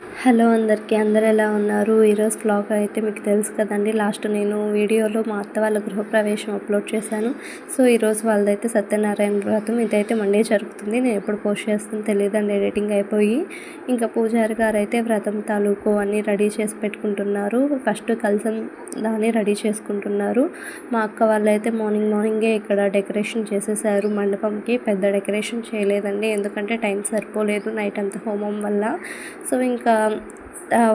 Hello అందరికీ అందరు ఎలా ఉన్నారు? ఈరోజు బ్లాగ్ అయితే మీకు తెలుసు కదండి. లాస్ట్ నేను వీడియోలో మా అత్త వాళ్ళ గృహప్రవేశం అప్లోడ్ చేశాను. సో ఈరోజు వాళ్ళదైతే సత్యనారాయణ వ్రతం. ఇదైతే మండే జరుగుతుంది. నేను ఎప్పుడు పోస్ట్ చేస్తాను తెలియదండి. ఎడిటింగ్ అయిపోయి ఇంకా పూజారి గారు అయితే వ్రతం తాలూకు అన్నీ రెడీ చేసి పెట్టుకుంటున్నారు. ఫస్ట్ కలసం దాన్ని రెడీ చేసుకుంటున్నారు. మా అక్క వాళ్ళైతే మార్నింగ్ మార్నింగే ఇక్కడ డెకరేషన్ చేసేసారు. మండపంకి పెద్ద డెకరేషన్ చేయలేదండి. ఎందుకంటే టైం సరిపోలేదు. నైట్ అంతా హోమం వల్ల. సో ఇంకా ఆ,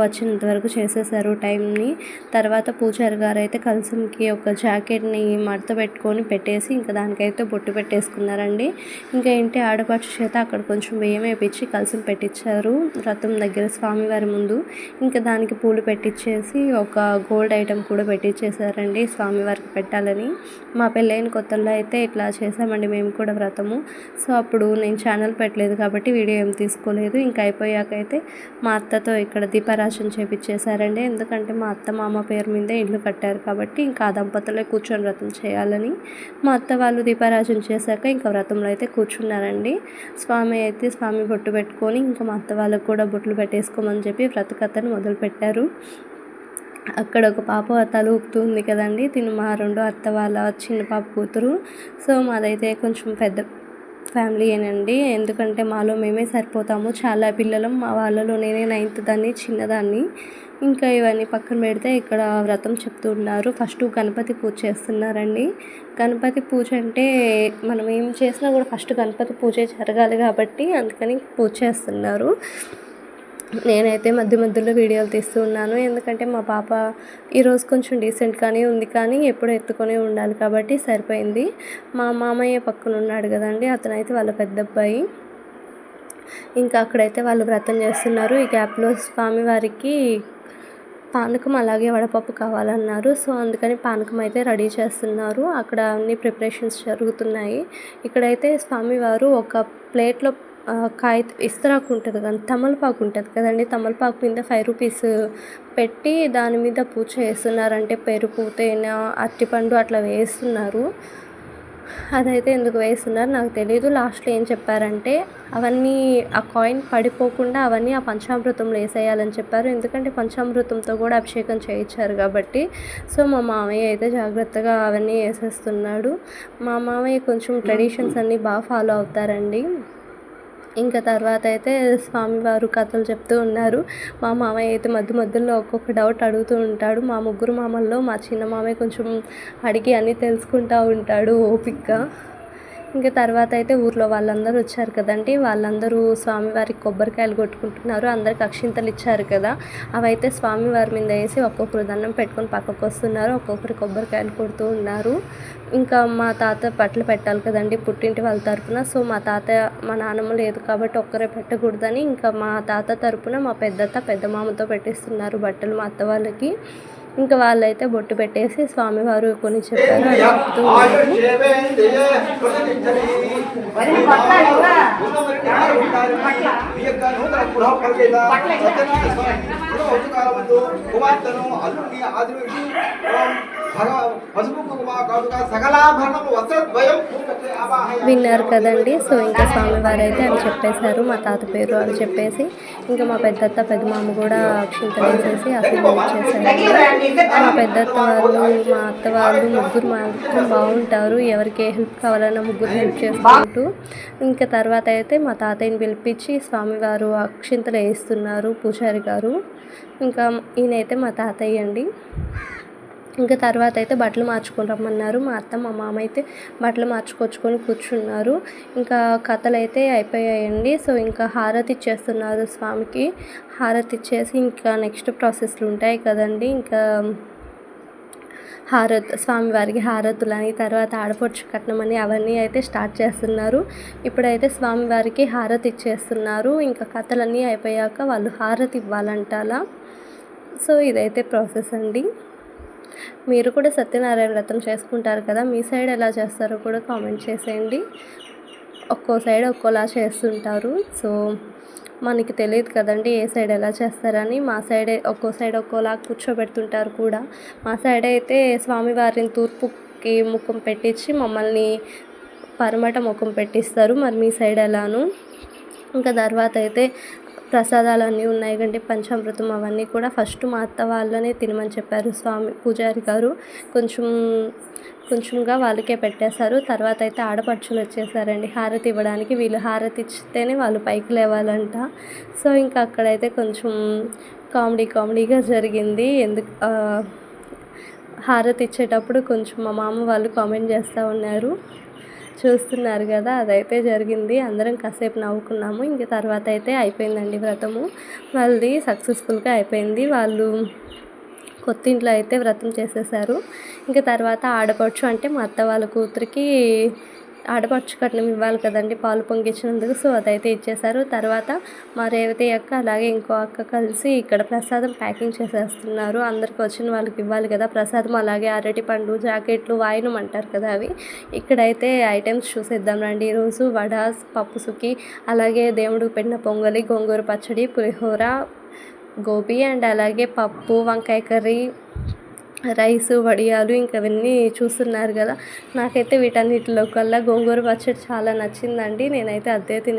వచ్చినంత వరకు చేసేసారు టైంని. తర్వాత పూజారి గారు అయితే కలసంకి ఒక జాకెట్ని మడత పెట్టుకొని పెట్టేసి ఇంకా దానికైతే బొట్టు పెట్టేసుకున్నారండి. ఇంకా ఏంటి ఆడపడుచు చేత అక్కడ కొంచెం బియ్యం వేపించి కలసం పెట్టించారు రథం దగ్గర స్వామివారి ముందు. ఇంకా దానికి పూలు పెట్టించేసి ఒక గోల్డ్ ఐటెం కూడా పెట్టించేసారండి స్వామివారికి పెట్టాలని. మా పెళ్ళైన కొత్తల్లో అయితే ఇట్లా చేసామండి మేము కూడా వ్రతము. సో అప్పుడు నేను ఛానల్ పెట్టలేదు కాబట్టి వీడియో ఏం తీసుకోలేదు. ఇంకా అయిపోయాక అయితే మా అత్తతో ఇక్కడ దీపారాజన చేపించేశారండి. ఎందుకంటే మా అత్త మామ పేరు మీదే ఇల్లు కట్టారు కాబట్టి ఇంకా ఆ దంపతులే కూర్చొని వ్రతం చేయాలని మా అత్త వాళ్ళు దీపారాజన చేశాక ఇంకా వ్రతంలో అయితే కూర్చున్నారండి. స్వామి అయితే స్వామి బొట్టు పెట్టుకొని ఇంకా మా అత్త వాళ్ళకు కూడా బొట్లు పెట్టేసుకోమని చెప్పి వ్రత కథను మొదలుపెట్టారు. అక్కడ ఒక పాప తల ఊపుతుంది కదండి. తిను మా రెండో అత్త వాళ్ళ చిన్న పాప కూతురు. సో మాదైతే కొంచెం పెద్ద ఫ్యామిలీ ఏనండి. ఎందుకంటే మాలో మేమే సరిపోతాము. చాలా పిల్లలం. మా వాళ్ళలో నేనే నైన్త్ దాన్ని చిన్నదాన్ని. ఇంకా ఇవన్నీ పక్కన పెడితే ఇక్కడ వ్రతం చెప్తూ ఉన్నారు. ఫస్ట్ గణపతి పూజ చేస్తున్నారండి. గణపతి పూజ అంటే మనం ఏం చేసినా కూడా ఫస్ట్ గణపతి పూజ జరగాలి కాబట్టి అందుకని పూజ చేస్తున్నారు. నేనైతే మధ్య మధ్యలో వీడియోలు తీస్తూ ఉన్నాను. ఎందుకంటే మా పాప ఈరోజు కొంచెం డీసెంట్గానే ఉంది. కానీ ఎప్పుడు ఎత్తుకొని ఉండాలి కాబట్టి సరిపోయింది. మా మామయ్య పక్కన ఉన్నాడు కదండి. అతనైతే వాళ్ళ పెద్ద అబ్బాయి. ఇంకా అక్కడైతే వాళ్ళు వ్రతం చేస్తున్నారు. ఈ గ్యాప్లో స్వామివారికి పానకం అలాగే వడపప్పు కావాలన్నారు. సో అందుకని పానకం అయితే రెడీ చేస్తున్నారు. అక్కడ అన్ని ప్రిపరేషన్స్ జరుగుతున్నాయి. ఇక్కడైతే స్వామివారు ఒక ప్లేట్లో కాయ ఇస్తరాకు ఉంటుంది కానీ తమలపాకు ఉంటుంది కదండి తమలపాకు మీద ఫైవ్ రూపీస్ పెట్టి దాని మీద పూజ చేస్తున్నారంటే పెరుగు తేనె అరటిపండు అట్లా వేస్తున్నారు. అదైతే ఎందుకు వేస్తున్నారు నాకు తెలియదు లాస్ట్లో ఏం చెప్పారంటే అవన్నీ ఆ కాయిన్ పడిపోకుండా అవన్నీ ఆ పంచామృతంలో వేసేయాలని చెప్పారు. ఎందుకంటే పంచామృతంతో కూడా అభిషేకం చేయించారు కాబట్టి. సో మా మామయ్య అయితే జాగ్రత్తగా అవన్నీ వేసేస్తున్నాడు. మా మామయ్య కొంచెం ట్రెడిషన్స్ అన్నీ బాగా ఫాలో అవుతారండి. ఇంకా తర్వాత అయితే స్వామివారు కథలు చెప్తూ ఉన్నారు. మా మామయ్య అయితే మధ్య మధ్యలో ఒక్కొక్క డౌట్ అడుగుతూ ఉంటాడు. మా ముగ్గురు మామల్లో మా చిన్న మామయ్య కొంచెం అడిగి అన్నీ తెలుసుకుంటూ ఉంటాడు ఓపిక్గా ఇంకా తర్వాత అయితే ఊర్లో వాళ్ళందరూ వచ్చారు కదండి. వాళ్ళందరూ స్వామివారికి కొబ్బరికాయలు కొట్టుకుంటున్నారు. అందరికి అక్షింతలు ఇచ్చారు కదా. అవైతే స్వామివారి మీద వేసి ఒక్కొక్కరు దండం పెట్టుకొని పక్కకు వస్తున్నారు. ఒక్కొక్కరు కొబ్బరికాయలు కొడుతూ ఉన్నారు. ఇంకా మా తాత బట్టలు పెట్టాలి కదండి పుట్టింటి వాళ్ళ తరపున. సో మా తాత మా నాన్నమ్మ లేదు కాబట్టి ఒక్కరే పెట్టకూడదని ఇంకా మా తాత తరపున మా పెద్దత్త పెద్ద మామతో పెట్టిస్తున్నారు బట్టలు మా అత్త వాళ్ళకి. ఇంకా వాళ్ళైతే బొట్టు పెట్టేసి స్వామివారు కొన్ని చెప్పారు. చెప్తూ ఉన్నారు. విన్నారు కదండి. సో ఇంకా స్వామివారు అయితే అని చెప్పేశారు. మా తాత పేరు అని చెప్పేసి ఇంకా మా పెద్దత్త పెద్ద మామ కూడా అక్షింతలు వేసేసి ఆశీర్వదించేశారు మా పెద్దత్త వాళ్ళు మా అత్త వాళ్ళు ముగ్గురు మాత్రం బాగుంటారు. ఎవరికి ఏ హెల్ప్ కావాలన్నా ముగ్గురు హెల్ప్ చేసుకుంటూ. ఇంకా తర్వాత అయితే మా తాతయ్యని పిలిపించి స్వామివారు అక్షింతలు వేస్తున్నారు పూజారి గారు. ఇంకా ఈయనైతే మా తాతయ్య అండి. ఇంకా తర్వాత అయితే బట్టలు మార్చుకొని రమ్మన్నారు. మా అత్త మా మామ అయితే బట్టలు మార్చుకొచ్చుకొని కూర్చున్నారు. ఇంకా కథలు అయితే అయిపోయాయండి. సో ఇంకా హారతి ఇచ్చేస్తున్నారు స్వామికి. హారతి ఇచ్చేసి ఇంకా నెక్స్ట్ ప్రాసెస్లు ఉంటాయి కదండి. ఇంకా హారత్ స్వామివారికి హారతులని తర్వాత ఆడపడుచు కట్నం అని అవన్నీ అయితే స్టార్ట్ చేస్తున్నారు. ఇప్పుడైతే స్వామివారికి హారతి ఇచ్చేస్తున్నారు. ఇంకా కథలన్నీ అయిపోయాక వాళ్ళు హారతి ఇవ్వాలంట అలా సో ఇదైతే ప్రాసెస్ అండి. మీరు కూడా సత్యనారాయణ వ్రతం చేసుకుంటారు కదా మీ సైడ్ ఎలా చేస్తారో కూడా కామెంట్ చేసేయండి. ఒక్కో సైడ్ ఒక్కోలా చేస్తుంటారు. సో మనకి తెలియదు కదండి ఏ సైడ్ ఎలా చేస్తారని. మా సైడ్ ఒక్కో సైడ్ ఒక్కోలా కూర్చోబెడుతుంటారు కూడా. మా సైడ్ అయితే స్వామివారిని తూర్పుకి ముఖం పెట్టించి మమ్మల్ని పరమట ముఖం పెట్టిస్తారు. మరి మీ సైడ్ ఎలాను? ఇంకా తర్వాత అయితే ప్రసాదాలు అన్నీ ఉన్నాయి. కంటే పంచామృతం అవన్నీ కూడా ఫస్ట్ మా అత్త వాళ్ళనే తినమని చెప్పారు స్వామి పూజారి గారు. కొంచెం కొంచెంగా వాళ్ళకే పెట్టేశారు. తర్వాత అయితే ఆడపడుచులు వచ్చేసారండి. హారతి ఇవ్వడానికి వీళ్ళు హారతి ఇస్తేనే వాళ్ళు పైకి లేవాలంట. సో ఇంకా అక్కడైతే కొంచెం కామెడీ కామెడీగా జరిగింది. ఎందుకు హారతి ఇచ్చేటప్పుడు కొంచెం మా మామ వాళ్ళు కామెంట్ చేస్తూ ఉన్నారు. చూస్తున్నారు కదా అదైతే జరిగింది. అందరం కాసేపు నవ్వుకున్నాము. ఇంక తర్వాత అయితే అయిపోయిందండి వ్రతము. వాళ్ళది సక్సెస్ఫుల్గా అయిపోయింది. వాళ్ళు కొత్త ఇంట్లో అయితే వ్రతం చేసేసారు. ఇంకా తర్వాత ఆడపడుచు అంటే మా అత్త వాళ్ళ కూతురికి ఆడపడుచు కట్నం ఇవ్వాలి కదండి. పాలు పొంగించినందుకు సో అదైతే ఇచ్చేశారు. తర్వాత మా రేవతి అక్క అలాగే ఇంకో అక్క కలిసి ఇక్కడ ప్రసాదం ప్యాకింగ్ చేసేస్తున్నారు. అందరికి వచ్చిన వాళ్ళకి ఇవ్వాలి కదా ప్రసాదం. అలాగే అరటి పండు జాకెట్లు వాయినం అంటారు కదా అవి. ఇక్కడైతే ఐటమ్స్ చూసేద్దాం రండి. ఈరోజు వడాస్ పప్పు సుకి అలాగే దేవుడికి పెట్టిన పొంగలి గోంగూర పచ్చడి పులిహోర గోబీ అండ్ అలాగే పప్పు వంకాయ కర్రీ రైస్ వడియాలు ఇంకా అవన్నీ చూస్తున్నారు కదా. నాకైతే వీటన్నిటిలో కల్లా గోంగూర పచ్చడి చాలా నచ్చిందండి. నేనైతే అదే తినే